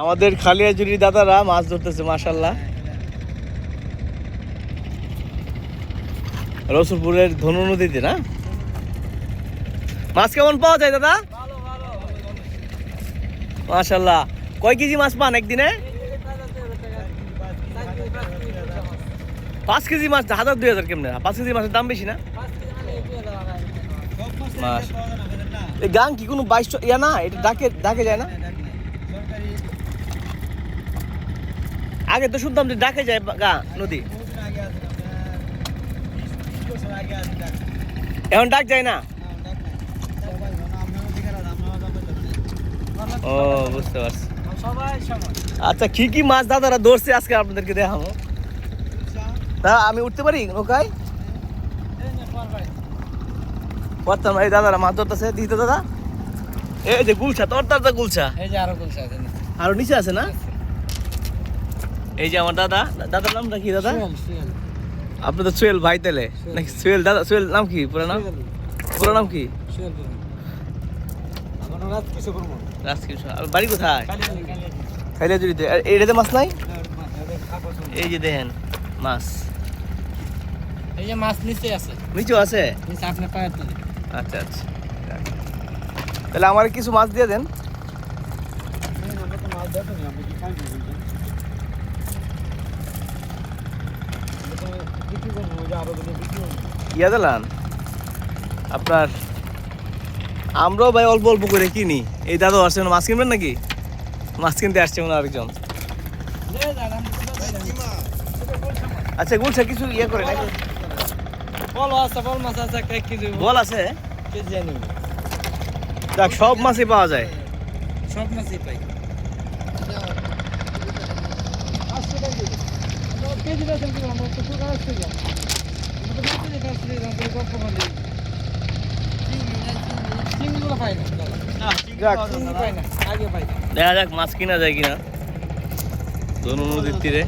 আমাদের খালিয়াজুরি দাদারা মাছ ধরতেছে মাশাল্লাহ রসুলপুরের ধনু নদীতে না? মাছ কেমন পাওয়া যায় দাদা? মাশাল্লাহ কয় কেজি মাছ পান একদিনে? পাঁচ কেজি মাছ, হাজার দুই হাজার কেমনে? পাঁচ কেজি মাছের দাম বেশি না? গাং কি কোনো বাইশ ইয়া না, এটা ডাকে ডাকে যায় না? আগে তো শুনতাম যে ডাকে যায় গা নদী। এখন ডাক যায় না? ও বুঝতে পারছি। আচ্ছা কি কি মাছ দাদারা ধরছে আজকে আপনাদেরকে দেখাবো। তা আমি উঠতে পারি নৌকায়? পারতাম এই দাদারা মাছ ধরতেছে। দিতে দাদা? এই যে গুলছা তোর তার গুলছা। এই যে আরও বলছে আছে আরও নিচে আছে না? এই যে আমার দাদা। দাদার নামটা কি দাদা? আপনি তো সোহেল ভাই তেলে নাকি সোহেল দাদা সোহেল নাম কি? পুরো নাম? পুরো নাম কি? বাড়ি কোথায়? খাইলে জুড়িতে আর এটাতে মাছ নাই? এই যে দেখেন মাছ। এই যে মাছ নিচে আছে। আছে? নিচে আপনি পায়ের তলে। আচ্ছা আচ্ছা। তাহলে আমার কিছু মাছ দিয়ে দেন। ইয়া আপনার আমরাও ভাই অল্প অল্প করে কিনি। এই দাদু আসছে মাছ কিনবেন নাকি? মাছ কিনতে আসছে মনে আরেকজন। আচ্ছা গুলছে কিছু ইয়ে করে নাকি বল আছে বল মাছ আছে এক কেজি। বল আছে? কেজি জানি দেখ সব মাছই পাওয়া যায়। সব মাছই পাই। কেজি। বেতন কি আমরা? তো। দেখা যাক মাছ কিনা যায় কিনা। ধনু নদীর তীরে।